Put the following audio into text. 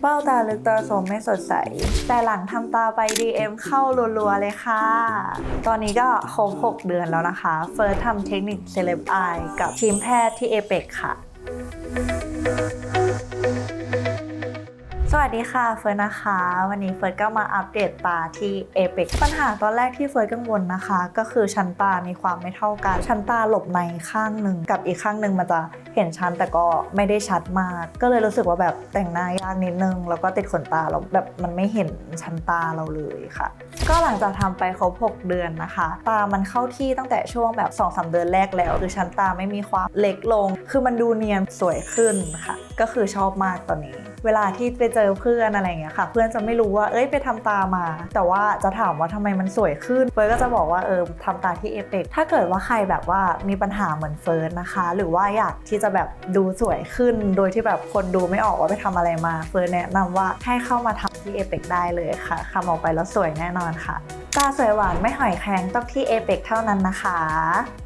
เบ้าตาลึกตาสมไม่สดใส แต่หลังทำตาไป DM เข้ารัวๆเลยค่ะ ตอนนี้ก็ครบ6 เดือนแล้วนะคะ เฟิร์สทำเทคนิคเซเลบไอกับทีมแพทย์ที่เอเปกค่ะ สวัสดีค่ะเฟิร์นนะคะ วันนี้เฟิร์นก็มาอัปเดตตาที่เอเปกปัญหาตอนแรกที่เฟิร์นกังวลนะคะ ก็คือชั้นตามีความไม่เท่ากัน ชั้นตาหลบในข้างหนึ่งกับอีกข้างหนึ่งมันจะ เห็นชั้นแต่ก็ไม่ได้ชัดมาก ก็เลยรู้สึกว่าแบบแต่งหน้ายากนิดนึง แล้วก็ติดขนตาเราแบบมันไม่เห็นชั้นตาเราเลยค่ะ ก็หลังจากทำไปครบ6เดือนนะคะ ตามันเข้าที่ตั้งแต่ช่วงแบบ2อสเดือนแรกแล้วคือชั้นตาไม่มีความเล็กลง คือมันดูเนียนสวยขึ้นค่ะ ก็คือชอบมากตอนนี้ เวลาที่ไปเจอเพื่อนอะไรเงี้ยค่ะ เพื่อนจะไม่รู้ว่าเอ้ยไปทำตามา แต่ว่าจะถามว่าทำไมมันสวยขึ้นเฟิร์นก็จะบอกว่าเออทำตาที่เอเปกถ้าเกิดว่าใครแบบว่ามีปัญหาเหมือนเฟิร์นนะคะ หรือว่าอยากที่จะจะแบบดูสวยขึ้น โดยที่แบบคนดูไม่ออกว่าไปทำอะไรมา เฟิร์นแนะนำว่าให้เข้ามาทำที่เอเปกได้เลยค่ะคำออกไปแล้วสวยแน่นอนค่ะตาสวยหวานไม่หอยแครงต้องที่เอเปกเท่านั้นนะคะ